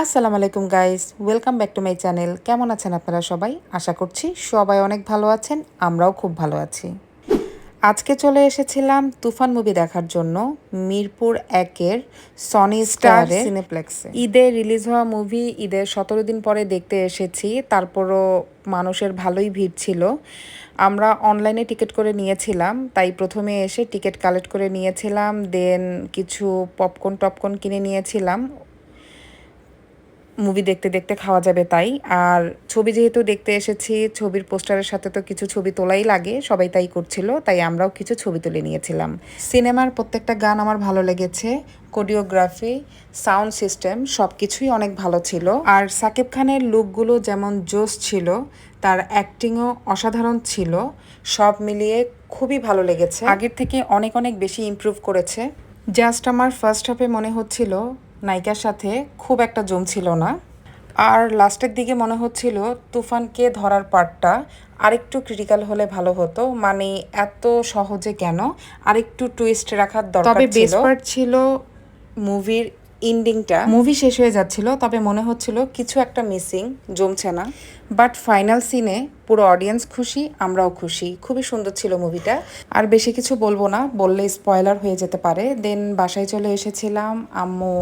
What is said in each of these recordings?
আসসালামু আলাইকুম guys welcome back to my channel কেমন আছেন আপনারা সবাই? আশা করছি সবাই অনেক ভালো আছেন আমরাও খুব ভালো আছি। আজকে চলে এসেছিলাম তুফান মুভি দেখার জন্য মিরপুর একের সনি স্টার সিনেপ্লেক্সে ঈদে রিলিজ হওয়া মুভি ঈদের সতেরো দিন পরে দেখতে এসেছি তারপরও মানুষের ভালোই ভিড় ছিল। আমরা অনলাইনে টিকিট করে নিয়েছিলাম তাই প্রথমে এসে টিকিট কালেক্ট করে নিয়েছিলাম দেন কিছু পপকর্ন টপকর্ন কিনে নিয়েছিলাম। মুভি দেখতে দেখতে খাওয়া যাবে তাই। আর ছবি যেহেতু দেখতে এসেছি, ছবির পোস্টারের সাথে তো কিছু ছবি তোলাই লাগে, সবাই তাই করছিল, তাই আমরাও কিছু ছবি তুলে নিয়েছিলাম। সিনেমার প্রত্যেকটা গান আমার ভালো লেগেছে, কোরিওগ্রাফি, সাউন্ড সিস্টেম সব কিছুই অনেক ভালো ছিল। আর সাকিব খানের লুকগুলো যেমন জোস ছিল, তার অ্যাক্টিংও অসাধারণ ছিল, সব মিলিয়ে খুবই ভালো লেগেছে। আগের থেকে অনেক অনেক বেশি ইমপ্রুভ করেছে। জাস্ট আমার ফার্স্ট হাফে মনে হচ্ছিল নায়িকার সাথে খুব একটা জমছিল না। আর লাস্টের দিকে মনে হচ্ছিল তুফানকে ধরার পার্টটা আরেকটু ক্রিটিক্যাল হলে ভালো হতো। মানে এত সহজে কেন? আরেকটু টুইস্ট রাখার দরকার তবে বেস্ট পার্ট ছিল মুভির এন্ডিংটা মুভি শেষ হয়ে যাচ্ছিল, তবে মনে হচ্ছিল কিছু একটা মিসিং জমছে না। বাট ফাইনাল সিনে পুরো অডিয়েন্স খুশি, আমরাও খুশি। খুবই সুন্দর ছিল মুভিটা আর বেশি কিছু বলব না বললে স্পয়লার হয়ে যেতে পারে। দেন বাসায় চলে এসেছিলাম, আম্মু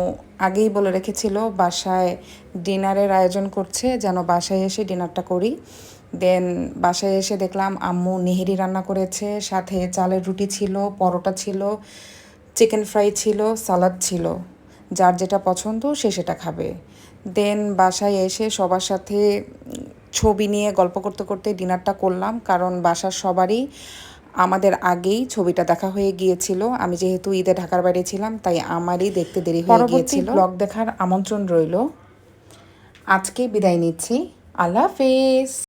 আগেই বলে রেখেছিল, বাসায় ডিনারের আয়োজন করছে, যেন বাসায় এসে ডিনারটা করি। দেন বাসায় এসে দেখলাম আম্মু নেহেরি রান্না করেছে, সাথে চালের রুটি ছিল, পরোটা ছিল চিকেন ফ্রাই ছিল সালাদ ছিল। যার যেটা পছন্দ সে সেটা খাবে। দেন বাসায় এসে সবার সাথে ছবি নিয়ে গল্প করতে করতে ডিনারটা করলাম কারণ বাসার সবারই আমাদের আগেই ছবিটা দেখা হয়ে গিয়েছিল। আমি যেহেতু ঈদে ঢাকার বাইরে ছিলাম তাই আমারই দেখতে দেরি হয়ে গিয়েছিল। ব্লগ দেখার আমন্ত্রণ রইল। আজকে বিদায় নিচ্ছি। আল্লাহ হাফেজ।